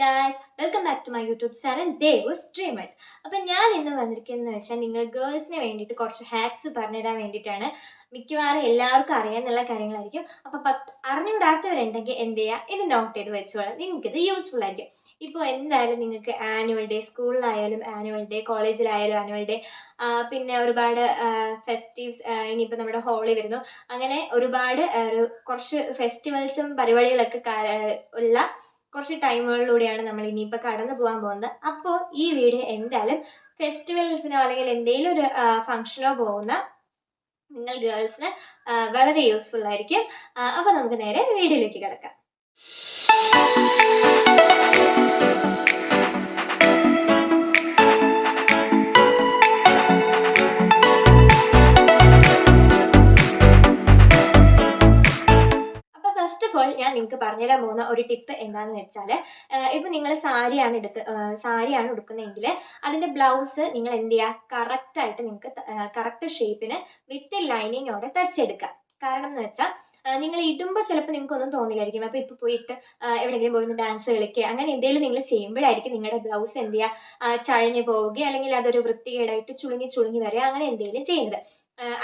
Guys welcome back to my YouTube channel Dev streamed അപ്പം ഞാൻ ഇന്ന് വന്നിരിക്കുന്നത് വെച്ചാൽ നിങ്ങൾ ഗേൾസിന് വേണ്ടിയിട്ട് കുറച്ച് ഹാക്സ് പറഞ്ഞുതരാൻ വേണ്ടിയിട്ടാണ്. മിക്കവാറും എല്ലാവർക്കും അറിയാമെന്നുള്ള കാര്യങ്ങളായിരിക്കും. അപ്പം പത്ത് അറിഞ്ഞുകൂടാത്തവരുണ്ടെങ്കിൽ എന്ത് ചെയ്യുക ഇത് നോട്ട് ചെയ്ത് വെച്ചോളാം. നിങ്ങൾക്ക് ഇത് യൂസ്ഫുൾ ആയിരിക്കും. ഇപ്പോൾ എന്തായാലും നിങ്ങൾക്ക് ആനുവൽ ഡേ സ്കൂളിലായാലും ആനുവൽ ഡേ കോളേജിലായാലും ആനുവൽ ഡേ പിന്നെ ഒരുപാട് ഫെസ്റ്റീവ്സ് ഇനിയിപ്പോൾ നമ്മുടെ ഹോളി വരുന്നു. അങ്ങനെ ഒരുപാട് ഒരു കുറച്ച് ഫെസ്റ്റിവൽസും പരിപാടികളൊക്കെ ഉള്ള കുറച്ച് ടൈമുകളിലൂടെയാണ് നമ്മൾ ഇനിയിപ്പോൾ കടന്നു പോകാൻ പോകുന്നത്. അപ്പോൾ ഈ വീഡിയോ എന്തായാലും ഫെസ്റ്റിവൽസിനോ അല്ലെങ്കിൽ എന്തെങ്കിലും ഒരു ഫംഗ്ഷനോ പോകുന്ന നിങ്ങൾ ഗേൾസിന് വളരെ യൂസ്ഫുൾ ആയിരിക്കും. അപ്പോൾ നമുക്ക് നേരെ വീഡിയോയിലേക്ക് കിടക്കാം. പറഞ്ഞുതരാൻ പോകുന്ന ഒരു ടിപ്പ് എന്താണെന്ന് വെച്ചാൽ ഇപ്പം നിങ്ങൾ സാരിയാണ് എടുക്ക സാരിയാണ് ഉടുക്കുന്നതെങ്കിൽ അതിന്റെ ബ്ലൗസ് നിങ്ങൾ എന്ത് ചെയ്യുക? കറക്റ്റായിട്ട് നിങ്ങൾക്ക് കറക്റ്റ് ഷേപ്പിന് വിത്ത് ലൈനിങ്ങോടെ തച്ചെടുക്കുക കാരണം എന്ന് വെച്ചാൽ നിങ്ങൾ ഇടുമ്പോൾ ചിലപ്പോൾ നിങ്ങൾക്കൊന്നും തോന്നില്ലായിരിക്കും. അപ്പോൾ ഇപ്പോൾ പോയിട്ട് എവിടെയെങ്കിലും പോയി ഡാൻസ് കളിക്കുക അങ്ങനെ എന്തെങ്കിലും നിങ്ങൾ ചെയ്യുമ്പോഴായിരിക്കും നിങ്ങളുടെ ബ്ലൗസ് എന്ത് ചെയ്യുക ചഴഞ്ഞു പോവുക അല്ലെങ്കിൽ അതൊരു വൃത്തികേടായിട്ട് ചുളുങ്ങി ചുളുങ്ങി വരിക അങ്ങനെ എന്തെങ്കിലും ചെയ്യുന്നത്.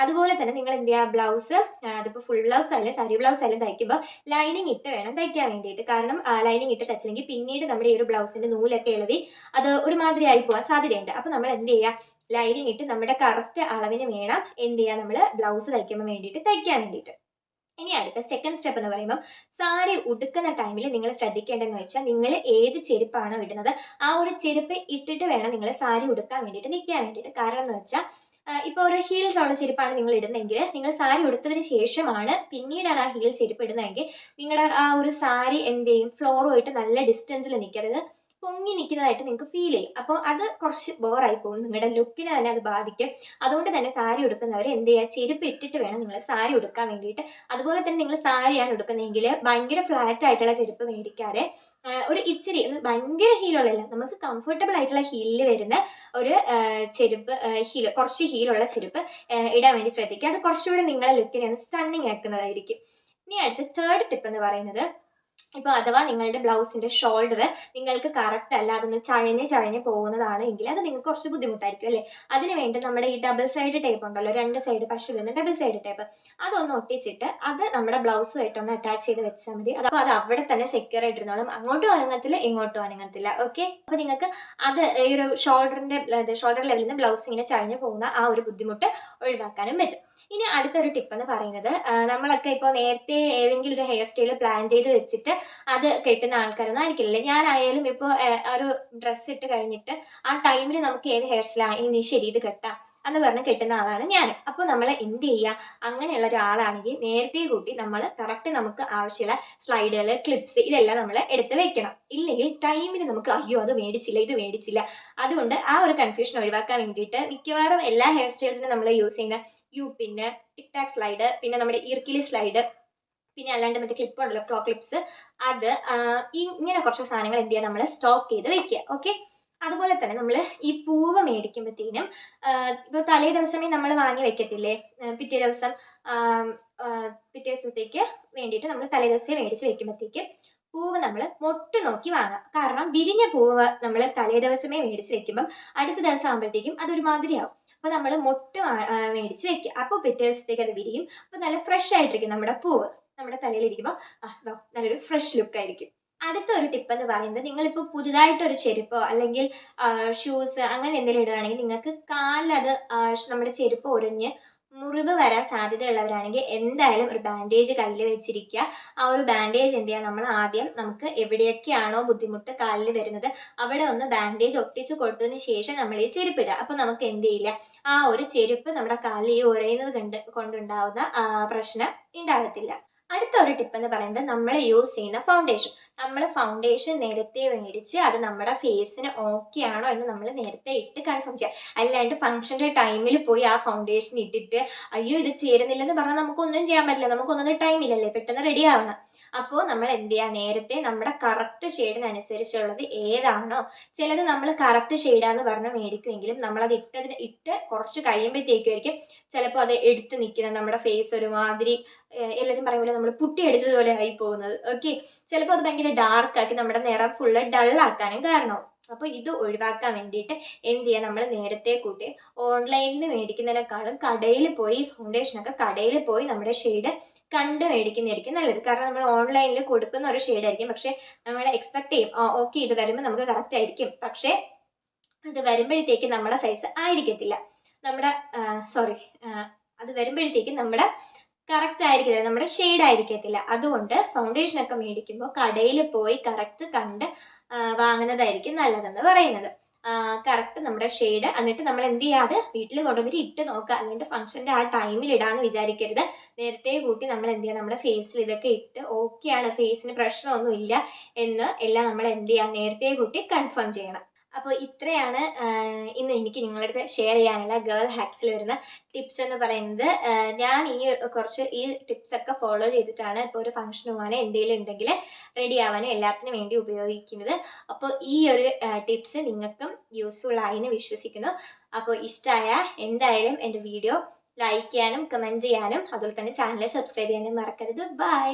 അതുപോലെ തന്നെ നിങ്ങൾ എന്ത് ചെയ്യുക ബ്ലൗസ് അതിപ്പോൾ ഫുൾ ബ്ലൗസ് അല്ലെങ്കിൽ സാരി ബ്ലൗസ് ആയാലും തയ്ക്കുമ്പോൾ ലൈനിങ് ഇട്ട് വേണം തയ്ക്കാൻ വേണ്ടിയിട്ട്. കാരണം ലൈനിങ് ഇട്ട് തച്ചില്ലെങ്കിൽ പിന്നീട് നമ്മുടെ ഈ ഒരു ബ്ലൗസിന്റെ നൂലൊക്കെ ഇളവി അത് ഒരുമാതിരി ആയി പോകാൻ സാധ്യതയുണ്ട്. അപ്പോൾ നമ്മൾ എന്ത് ചെയ്യുക ലൈനിങ് ഇട്ട് നമ്മുടെ കറക്റ്റ് അളവിന് വേണം എന്ത് ചെയ്യുക നമ്മൾ ബ്ലൗസ് തയ്ക്കുമ്പോൾ വേണ്ടിയിട്ട് തയ്ക്കാൻ വേണ്ടിയിട്ട്. ഇനി അടുത്ത സെക്കൻഡ് സ്റ്റെപ്പ് എന്ന് പറയുമ്പോൾ സാരി ഉടുക്കുന്ന ടൈമിൽ നിങ്ങൾ ശ്രദ്ധിക്കേണ്ടതെന്ന് വെച്ചാൽ നിങ്ങൾ ഏത് ചെരുപ്പാണോ ഇടുന്നത് ആ ഒരു ചെരുപ്പ് ഇട്ടിട്ട് വേണം നിങ്ങൾ സാരി ഉടുക്കാൻ വേണ്ടിയിട്ട് നിൽക്കാൻ വേണ്ടിയിട്ട്. കാരണം എന്ന് വെച്ചാൽ ഇപ്പോൾ ഒരു ഹീൽസ് ഉള്ള ചെരുപ്പാണ് നിങ്ങൾ ഇടുന്നതെങ്കിൽ നിങ്ങൾ സാരി ഉടുത്തതിന് ശേഷമാണ് പിന്നീടാണ് ആ ഹീൽ ചെരുപ്പ് ഇടുന്നതെങ്കിൽ നിങ്ങളുടെ ആ ഒരു സാരി എന്ത് ചെയ്യും ഫ്ലോറുമായിട്ട് നല്ല ഡിസ്റ്റൻസിൽ നിൽക്കരുത് പൊങ്ങി നിൽക്കുന്നതായിട്ട് നിങ്ങൾക്ക് ഫീൽ ചെയ്യും. അപ്പോൾ അത് കുറച്ച് ബോറായി പോകും. നിങ്ങളുടെ ലുക്കിനെ തന്നെ അത് ബാധിക്കും. അതുകൊണ്ട് തന്നെ സാരി ഉടുക്കുന്നവർ എന്ത് ചെയ്യുക ചെരുപ്പ് ഇട്ടിട്ട് വേണം നിങ്ങൾ സാരി ഉടുക്കാൻ വേണ്ടിയിട്ട്. അതുപോലെ തന്നെ നിങ്ങൾ സാരിയാണ് ഉടുക്കുന്നതെങ്കിൽ ഭയങ്കര ഫ്ലാറ്റ് ആയിട്ടുള്ള ചെരുപ്പ് മേടിക്കാതെ ഒരു ഇച്ചിരി ഭയങ്കര ഹീലുള്ളതല്ല നമുക്ക് കംഫർട്ടബിൾ ആയിട്ടുള്ള ഹീലിൽ വരുന്ന ഒരു ചെരുപ്പ് ഹീൽ കുറച്ച് ഹീലുള്ള ചെരുപ്പ് ഇടാൻ വേണ്ടി ശ്രദ്ധിക്കുക. അത് കുറച്ചുകൂടി നിങ്ങളെ ലുക്കിനെ ഒന്ന് സ്റ്റണ്ണിങ് ആക്കുന്നതായിരിക്കും. ഇനി അടുത്ത തേർഡ് ടിപ്പ് എന്ന് പറയുന്നത് ഇപ്പോൾ അഥവാ നിങ്ങളുടെ ബ്ലൗസിന്റെ ഷോൾഡർ നിങ്ങൾക്ക് കറക്റ്റ് അല്ല അതൊന്ന് ചഴഞ്ഞ് ചഴഞ്ഞ് പോകുന്നതാണ് എങ്കിൽ അത് നിങ്ങൾക്ക് കുറച്ച് ബുദ്ധിമുട്ടായിരിക്കും അല്ലേ? അതിന് വേണ്ടി നമ്മുടെ ഈ ഡബിൾ സൈഡ് ടേപ്പ് ഉണ്ടല്ലോ രണ്ട് സൈഡ് പശു വരുന്ന ഡബിൾ സൈഡ് ടേപ്പ് അതൊന്ന് ഒട്ടിച്ചിട്ട് അത് നമ്മുടെ ബ്ലൗസുമായിട്ട് ഒന്ന് അറ്റാച്ച് ചെയ്ത് വെച്ചാൽ മതി. അപ്പൊ അപ്പോൾ അത് അവിടെ തന്നെ സെക്യൂർ ആയിട്ടിരുന്നോളും. അങ്ങോട്ടും അനങ്ങത്തില്ല ഇങ്ങോട്ടും അനങ്ങത്തില്ല. ഓക്കെ അപ്പോൾ നിങ്ങൾക്ക് അത് ഈ ഒരു ഷോൾഡറിന്റെ ഷോൾഡർ ലെവലിൽ നിന്ന് ബ്ലൗസ് ഇങ്ങനെ ചഴഞ്ഞ് പോകുന്ന ആ ഒരു ബുദ്ധിമുട്ട് ഒഴിവാക്കാനും പറ്റും. ഇനി അടുത്തൊരു ടിപ്പ് എന്ന് പറയുന്നത് നമ്മളൊക്കെ ഇപ്പോൾ നേരത്തെ ഏതെങ്കിലും ഒരു ഹെയർ സ്റ്റൈൽ പ്ലാൻ ചെയ്ത് വെച്ചിട്ട് അത് കെട്ടുന്ന ആൾക്കാരൊന്നും ആയിരിക്കില്ല ഞാനായാലും ഇപ്പോൾ ഒരു ഡ്രസ്സ് ഇട്ട് കഴിഞ്ഞിട്ട് ആ ടൈമിൽ നമുക്ക് ഏത് ഹെയർ സ്റ്റൈൽ ഇനി ശരി ഇത് കെട്ടാം എന്ന് പറഞ്ഞ് കെട്ടുന്ന ആളാണ് ഞാൻ അപ്പോൾ നമ്മൾ എന്ത് ചെയ്യുക അങ്ങനെയുള്ള ഒരാളാണെങ്കിൽ നേരത്തെ കൂട്ടി നമ്മൾ കറക്റ്റ് നമുക്ക് ആവശ്യമുള്ള സ്ലൈഡുകൾ ക്ലിപ്സ് ഇതെല്ലാം നമ്മൾ എടുത്ത് വെക്കണം. ഇല്ലെങ്കിൽ ടൈമിന് നമുക്ക് അയ്യോ അത് മേടിച്ചില്ല ഇത് മേടിച്ചില്ല. അതുകൊണ്ട് ആ ഒരു കൺഫ്യൂഷൻ ഒഴിവാക്കാൻ വേണ്ടിയിട്ട് മിക്കവാറും എല്ലാ ഹെയർ സ്റ്റൈൽസിനും നമ്മൾ യൂസ് ചെയ്യുന്ന യു പിന്നെ ടിക് ടാക് സ്ലൈഡ് പിന്നെ നമ്മുടെ ഇർക്കിലി സ്ലൈഡ് പിന്നെ അല്ലാണ്ട് മറ്റേ ക്ലിപ്പ് ഉണ്ടല്ലോ പ്രോ ക്ലിപ്സ് അത് ഇങ്ങനെ കുറച്ച് സാധനങ്ങൾ എന്ത് ചെയ്യുക നമ്മൾ സ്റ്റോക്ക് ചെയ്ത് വെക്കുക ഓക്കെ അതുപോലെ തന്നെ നമ്മൾ ഈ പൂവ് മേടിക്കുമ്പോഴത്തേനും ഇപ്പോൾ തലേ ദിവസമേ നമ്മൾ വാങ്ങി വെക്കത്തില്ലേ? പിറ്റേ ദിവസം പിറ്റേ ദിവസത്തേക്ക് വേണ്ടിയിട്ട് നമ്മൾ തലേ ദിവസമേ മേടിച്ച് വെക്കുമ്പോഴത്തേക്ക് പൂവ് നമ്മൾ മൊട്ട് നോക്കി വാങ്ങാം. കാരണം വിരിഞ്ഞ പൂവ് നമ്മൾ തലേ ദിവസമേ മേടിച്ച് വെക്കുമ്പം അടുത്ത ദിവസം ആകുമ്പോഴത്തേക്കും അതൊരുമാതിരി ആവും. അപ്പോൾ നമ്മൾ മുട്ട മേടിച്ച് വെക്കുക അപ്പോൾ പിറ്റേ ദിവസത്തേക്ക് അത് വിരിയും. അപ്പോൾ നല്ല ഫ്രഷ് ആയിട്ടിരിക്കും നമ്മുടെ പൂവ്. നമ്മുടെ തലയിലിരിക്കുമ്പോൾ നല്ലൊരു ഫ്രഷ് ലുക്ക് ആയിരിക്കും. അടുത്ത ഒരു ടിപ്പ് എന്ന് പറയുന്നത് നിങ്ങളിപ്പോൾ പുതുതായിട്ടൊരു ചെരുപ്പോ അല്ലെങ്കിൽ ഷൂസ് അങ്ങനെ എന്തെങ്കിലും ഇടുകയാണെങ്കിൽ നിങ്ങൾക്ക് കാലിലത് നമ്മുടെ ചെരുപ്പ് ഒരിഞ്ഞ് മുറിവ് വരാൻ സാധ്യതയുള്ളവരാണെങ്കിൽ എന്തായാലും ഒരു ബാൻഡേജ് കയ്യിൽ വെച്ചിരിക്കുക. ആ ഒരു ബാൻഡേജ് എന്ത് ചെയ്യുക? നമ്മൾ ആദ്യം നമുക്ക് എവിടെയൊക്കെയാണോ ബുദ്ധിമുട്ട് കാലിൽ വരുന്നത് അവിടെ ഒന്ന് ബാൻഡേജ് ഒട്ടിച്ചു കൊടുത്തതിന് ശേഷം നമ്മൾ ഈ ചെരുപ്പിടുക. അപ്പോൾ നമുക്ക് എന്ത് ചെയ്യില്ല? ആ ഒരു ചെരുപ്പ് നമ്മുടെ കാലിൽ ഈ ഉറയുന്നത് കണ്ട് കൊണ്ടുണ്ടാവുന്ന പ്രശ്നം ഉണ്ടാകത്തില്ല. അടുത്ത ഒരു ടിപ്പ് എന്ന് പറയുന്നത് നമ്മൾ യൂസ് ചെയ്യുന്ന ഫൗണ്ടേഷൻ നമ്മൾ ഫൗണ്ടേഷൻ നേരത്തെ മേടിച്ച് അത് നമ്മുടെ ഫേസിന് ഓക്കെ ആണോ എന്ന് നമ്മൾ നേരത്തെ ഇട്ട് കൺഫേം ചെയ്യുക അല്ലാണ്ട് ഫംഗ്ഷന്റെ ടൈമിൽ പോയി ആ ഫൗണ്ടേഷൻ ഇട്ടിട്ട് അയ്യോ ഇത് ചേരുന്നില്ലെന്ന് പറഞ്ഞാൽ നമുക്കൊന്നും ചെയ്യാൻ പറ്റില്ല. നമുക്കൊന്നും ടൈം ഇല്ലല്ലേ പെട്ടെന്ന് റെഡി ആവണം. അപ്പോൾ നമ്മൾ എന്ത് ചെയ്യുക നേരത്തെ നമ്മുടെ കറക്റ്റ് ഷെയ്ഡിനനുസരിച്ചുള്ളത് ഏതാണോ ചിലത് നമ്മൾ കറക്റ്റ് ഷെയ്ഡാന്ന് പറഞ്ഞ് മേടിക്കുമെങ്കിലും നമ്മളത് ഇട്ടതിന് ഇട്ട് കുറച്ച് കഴിയുമ്പോഴത്തേക്കുമായിരിക്കും ചിലപ്പോൾ അത് എടുത്ത് നിൽക്കുന്നത്. നമ്മുടെ ഫേസ് ഒരുമാതിരി എല്ലാവരും പറയുമ്പോൾ നമ്മൾ പുട്ടി അടിച്ചതുപോലെ ആയി പോകുന്നത്. ഓക്കെ ചിലപ്പോൾ അത് ഭയങ്കര ഡാർക്കാക്കി നമ്മുടെ നിറം ഫുള്ള് ഡള്ളാക്കാനും കാരണമാവും അപ്പോൾ ഇത് ഒഴിവാക്കാൻ വേണ്ടിയിട്ട് എന്ത് ചെയ്യുക നമ്മൾ നേരത്തെ കൂട്ടി ഓൺലൈനിൽ നിന്ന് മേടിക്കുന്നതിനേക്കാളും കടയിൽ പോയി ഫൗണ്ടേഷനൊക്കെ കടയിൽ പോയി നമ്മുടെ ഷെയ്ഡ് കണ്ട് മേടിക്കുന്നതായിരിക്കും നല്ലത്. കാരണം നമ്മൾ ഓൺലൈനിൽ കൊടുക്കുന്ന ഒരു ഷെയ്ഡായിരിക്കും പക്ഷേ നമ്മൾ എക്സ്പെക്ട് ചെയ്യും ഓക്കെ ഇത് വരുമ്പോൾ നമുക്ക് കറക്റ്റ് ആയിരിക്കും. പക്ഷേ അത് വരുമ്പോഴത്തേക്ക് നമ്മുടെ സൈസ് ആയിരിക്കത്തില്ല. നമ്മുടെ സോറി അത് വരുമ്പോഴത്തേക്ക് നമ്മുടെ കറക്റ്റ് ആയിരിക്കത്തില്ല നമ്മുടെ ഷെയ്ഡ് ആയിരിക്കത്തില്ല. അതുകൊണ്ട് ഫൗണ്ടേഷൻ ഒക്കെ മേടിക്കുമ്പോൾ കടയിൽ പോയി കറക്റ്റ് കണ്ട് വാങ്ങുന്നതായിരിക്കും നല്ലതെന്ന് പറയുന്നത്. കറക്റ്റ് നമ്മുടെ ഷെയ്ഡ് എന്നിട്ട് നമ്മൾ എന്ത് ചെയ്യാതെ വീട്ടിൽ കൊണ്ടുവന്നിട്ട് ഇട്ട് നോക്കുക. അല്ലെങ്കിൽ ഫംഗ്ഷന്റെ ആ ടൈമിൽ ഇടാന്ന് വിചാരിക്കരുത്. നേരത്തെ കൂട്ടി നമ്മൾ എന്ത് ചെയ്യുക നമ്മുടെ ഫേസിൽ ഇതൊക്കെ ഇട്ട് ഓക്കെയാണ് ഫേസിന് പ്രശ്നമൊന്നുമില്ല എന്ന് എല്ലാം നമ്മൾ എന്ത് ചെയ്യുക നേരത്തെ കൂട്ടി കൺഫേം ചെയ്യണം. അപ്പോൾ ഇത്രയാണ് ഇന്ന് എനിക്ക് നിങ്ങളുടെ അടുത്ത് ഷെയർ ചെയ്യാനുള്ള ഗേൾ ഹാക്സിൽ വരുന്ന ടിപ്സ് എന്ന് പറയുന്നത്. ഞാൻ ഈ കുറച്ച് ഈ ടിപ്സ് ഒക്കെ ഫോളോ ചെയ്തിട്ടാണ് ഇപ്പോൾ ഒരു ഫംഗ്ഷൻ പോകാനോ എന്തെങ്കിലും ഉണ്ടെങ്കിൽ റെഡി ആവാനോ എല്ലാത്തിനും വേണ്ടി ഉപയോഗിക്കുന്നത്. അപ്പോൾ ഈ ഒരു ടിപ്സ് നിങ്ങൾക്കും യൂസ്ഫുൾ ആയി എന്ന് വിശ്വസിക്കുന്നു. അപ്പോൾ ഇഷ്ടമായ എന്തായാലും എന്റെ വീഡിയോ ലൈക്ക് ചെയ്യാനും കമന്റ് ചെയ്യാനും അതുപോലെ തന്നെ ചാനൽ സബ്സ്ക്രൈബ് ചെയ്യാനും മറക്കരുത്. ബൈ